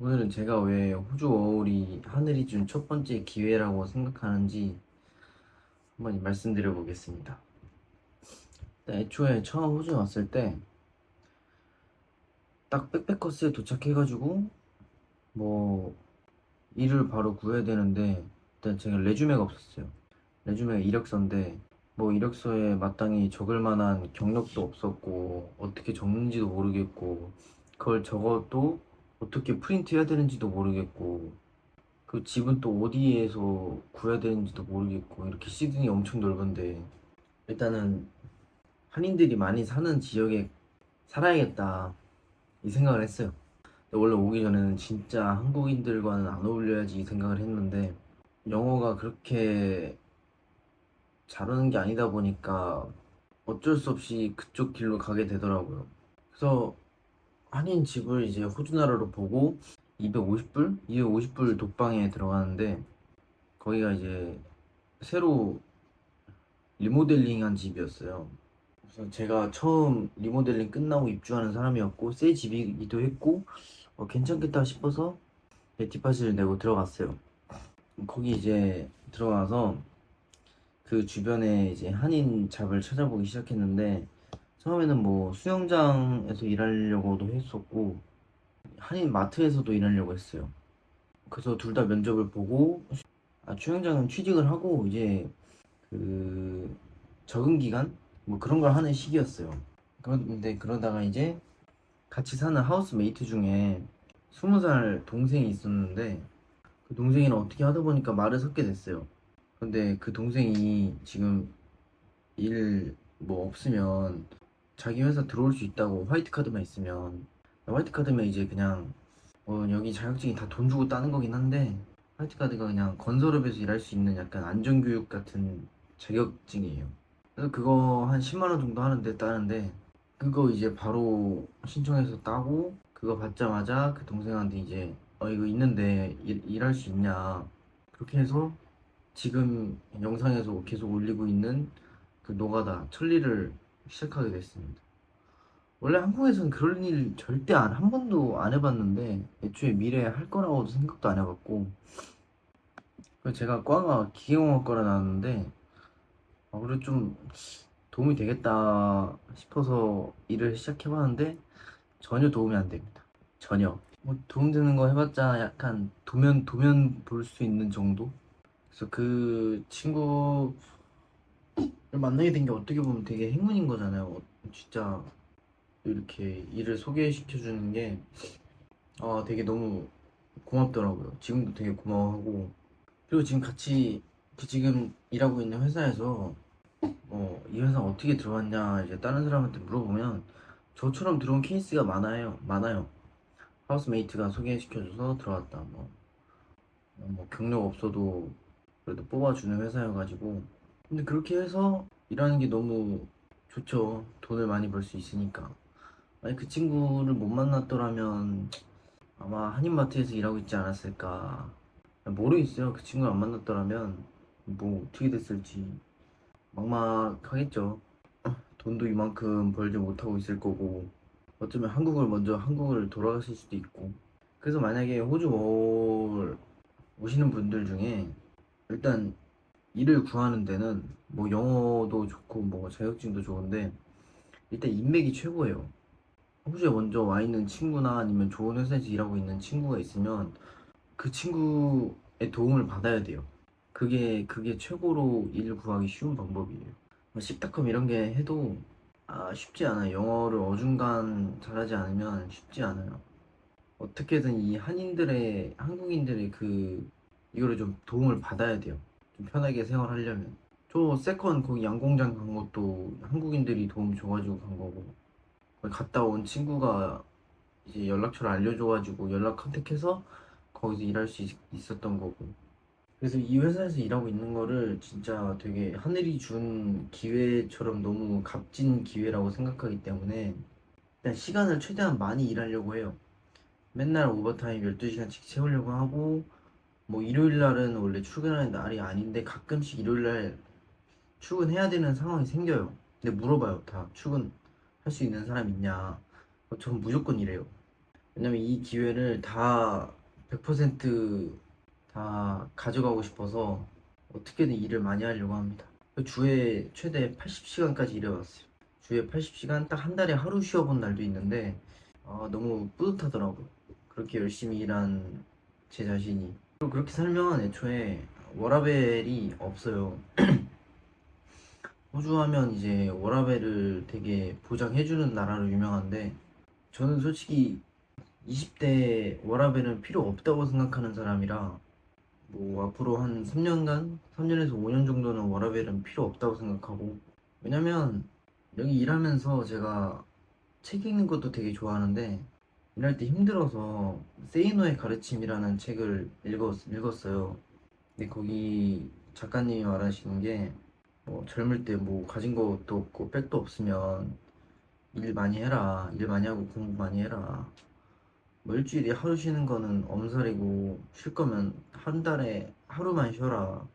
오늘은 제가 왜 호주 어울이 하늘이 준 첫 번째 기회라고 생각하는지 한번 말씀드려 보겠습니다. 애초에 처음 호주에 왔을 때 딱 백패커스에 도착해가지고 뭐 일을 바로 구해야 되는데 일단 제가 레주메가 없었어요. 레주메가 이력서인데 뭐 이력서에 마땅히 적을 만한 경력도 없었고 어떻게 적는지도 모르겠고 그걸 적어도 어떻게 프린트 해야 되는지도 모르겠고 그 집은 또 어디에서 구해야 되는지도 모르겠고 이렇게 시드니 엄청 넓은데 일단은 한인들이 많이 사는 지역에 살아야겠다 이 생각을 했어요. 원래 오기 전에는 진짜 한국인들과는 안 어울려야지 이 생각을 했는데 영어가 그렇게 잘하는 게 아니다 보니까 어쩔 수 없이 그쪽 길로 가게 되더라고요. 그래서 한인 집을 이제 호주 나라로 보고 250불? 250불 독방에 들어가는데 거기가 이제 새로 리모델링한 집이었어요. 그래서 제가 처음 리모델링 끝나고 입주하는 사람이었고 새 집이기도 했고 어, 괜찮겠다 싶어서 디파시를 내고 들어갔어요. 거기 이제 들어가서 그 주변에 이제 한인 잡을 찾아보기 시작했는데 처음에는 뭐 수영장에서 일하려고도 했었고 한인 마트에서도 일하려고 했어요. 그래서 둘 다 면접을 보고 아, 수영장은 취직을 하고 이제 그 적응 기간 뭐 그런 걸 하는 시기였어요. 그런데 그러다가 이제 같이 사는 하우스메이트 중에 스무 살 동생이 있었는데 그 동생이랑 어떻게 하다 보니까 말을 섞게 됐어요. 근데 그 동생이 지금 일 뭐 없으면 자기 회사 들어올 수 있다고 화이트 카드만 있으면 화이트 카드면 이제 그냥 어, 여기 자격증이 다 돈 주고 따는 거긴 한데 화이트 카드가 그냥 건설업에서 일할 수 있는 약간 안전교육 같은 자격증이에요. 그래서 그거 한 10만 원 정도 하는데 따는데 그거 이제 바로 신청해서 따고 그거 받자마자 그 동생한테 이제 어 이거 있는데 일, 일할 수 있냐 그렇게 해서 지금 영상에서 계속 올리고 있는 그 노가다 천리를 시작하게 됐습니다. 원래 한국에서는 그런 일 절대 안, 한 번도 안 해봤는데, 애초에 미래에 할 거라고도 생각도 안 해봤고, 그래서 제가 과가 기계공학과라 나왔는데, 아, 그래 좀 도움이 되겠다 싶어서 일을 시작해봤는데, 전혀 도움이 안 됩니다. 전혀. 뭐 도움 되는 거 해봤자 약간 도면, 도면 볼 수 있는 정도? 그래서 그 친구를 만나게 된 게 어떻게 보면 되게 행운인 거잖아요. 어, 진짜 이렇게 일을 소개시켜 주는 게 아, 되게 너무 고맙더라고요. 지금도 되게 고마워하고 그리고 지금 같이 그 지금 일하고 있는 회사에서 어, 이 회사 어떻게 들어왔냐 이제 다른 사람한테 물어보면 저처럼 들어온 케이스가 많아요. 많아요. 하우스메이트가 소개시켜줘서 들어왔다. 뭐, 어, 뭐 경력 없어도 그래도 뽑아주는 회사여가지고 근데 그렇게 해서 일하는 게 너무 좋죠. 돈을 많이 벌 수 있으니까. 만약 그 친구를 못 만났더라면 아마 한인마트에서 일하고 있지 않았을까. 모르겠어요. 그 친구를 안 만났더라면 뭐 어떻게 됐을지 막막하겠죠. 돈도 이만큼 벌지 못하고 있을 거고 어쩌면 한국을 먼저 한국을 돌아가실 수도 있고 그래서 만약에 호주 올 오시는 분들 중에 일단 일을 구하는 데는 뭐 영어도 좋고 뭐 자격증도 좋은데 일단 인맥이 최고예요. 호주에 먼저 와 있는 친구나 아니면 좋은 회사에서 일하고 있는 친구가 있으면 그 친구의 도움을 받아야 돼요. 그게 그게 최고로 일 구하기 쉬운 방법이에요. 뭐 십닷컴 이런 게 해도 아, 쉽지 않아요. 영어를 어중간 잘하지 않으면 쉽지 않아요. 어떻게든 이 한인들의 한국인들의 그 이거를 좀 도움을 받아야 돼요. 좀 편하게 생활하려면. 저 세컨 거기 양공장 간 것도 한국인들이 도움 줘가지고 간 거고 거기 갔다 온 친구가 이제 연락처를 알려줘가지고 연락 컨택해서 거기서 일할 수 있, 있었던 거고 그래서 이 회사에서 일하고 있는 거를 진짜 되게 하늘이 준 기회처럼 너무 값진 기회라고 생각하기 때문에 일단 시간을 최대한 많이 일하려고 해요. 맨날 오버타임 12시간씩 채우려고 하고 뭐 일요일 날은 원래 출근하는 날이 아닌데 가끔씩 일요일 날 출근해야 되는 상황이 생겨요. 근데 물어봐요. 다 출근할 수 있는 사람 있냐? 어, 전 무조건 이래요. 왜냐면 이 기회를 다 100%다 가져가고 싶어서 어떻게든 일을 많이 하려고 합니다. 주에 최대 80시간까지 일해봤어요. 주에 80시간 딱 한 달에 하루 쉬어본 날도 있는데 아, 너무 뿌듯하더라고요. 그렇게 열심히 일한 제 자신이. 그렇게 살면 애초에 워라벨이 없어요. 호주 하면 이제 워라벨을 되게 보장해주는 나라로 유명한데 저는 솔직히 20대 워라벨은 필요 없다고 생각하는 사람이라 뭐 앞으로 한 3년간, 3년에서 5년 정도는 워라벨은 필요 없다고 생각하고 왜냐면 여기 일하면서 제가 책 읽는 것도 되게 좋아하는데 일할 때 힘들어서 세이노의 가르침이라는 책을 읽었, 읽었어요. 근데 거기 작가님이 말하시는 게 뭐 젊을 때 뭐 가진 것도 없고 백도 없으면 일 많이 해라. 일 많이 하고 공부 많이 해라. 뭐 일주일에 하루 쉬는 거는 엄살이고 쉴 거면 한 달에 하루만 쉬어라.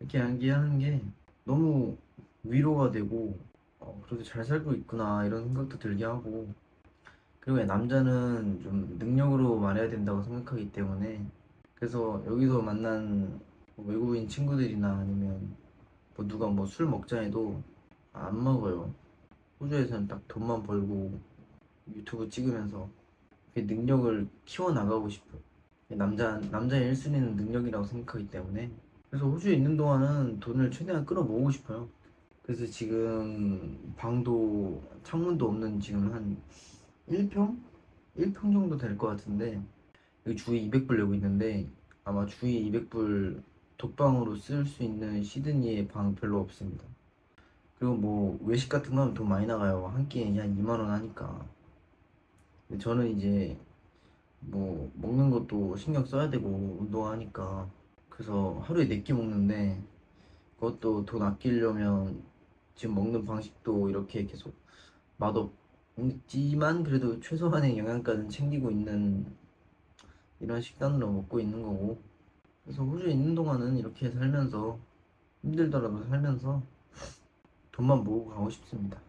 이렇게 양기하는 게 너무 위로가 되고 어, 그래도 잘 살고 있구나 이런 생각도 들게 하고 그리고 남자는 좀 능력으로 말해야 된다고 생각하기 때문에 그래서 여기서 만난 뭐 외국인 친구들이나 아니면 뭐 누가 뭐 술 먹자 해도 안 먹어요. 호주에서는 딱 돈만 벌고 유튜브 찍으면서 그 능력을 키워 나가고 싶어요. 남자 남자의 1순위는 능력이라고 생각하기 때문에 그래서 호주에 있는 동안은 돈을 최대한 끌어 모으고 싶어요. 그래서 지금 방도 창문도 없는 지금 한 1평? 1평 정도 될 것 같은데 여기 주에 200불 내고 있는데 아마 주에 200불 독방으로 쓸 수 있는 시드니에 방 별로 없습니다. 그리고 뭐 외식 같은 건돈 많이 나가요. 한 끼에 한 2만 원 하니까. 저는 이제 뭐 먹는 것도 신경 써야 되고 운동하니까 그래서 하루에 4끼 먹는데 그것도 돈 아끼려면 지금 먹는 방식도 이렇게 계속 맛없 지만 그래도 최소한의 영양가는 챙기고 있는 이런 식단으로 먹고 있는 거고 그래서 호주에 있는 동안은 이렇게 살면서 힘들더라도 살면서 돈만 모으고 가고 싶습니다.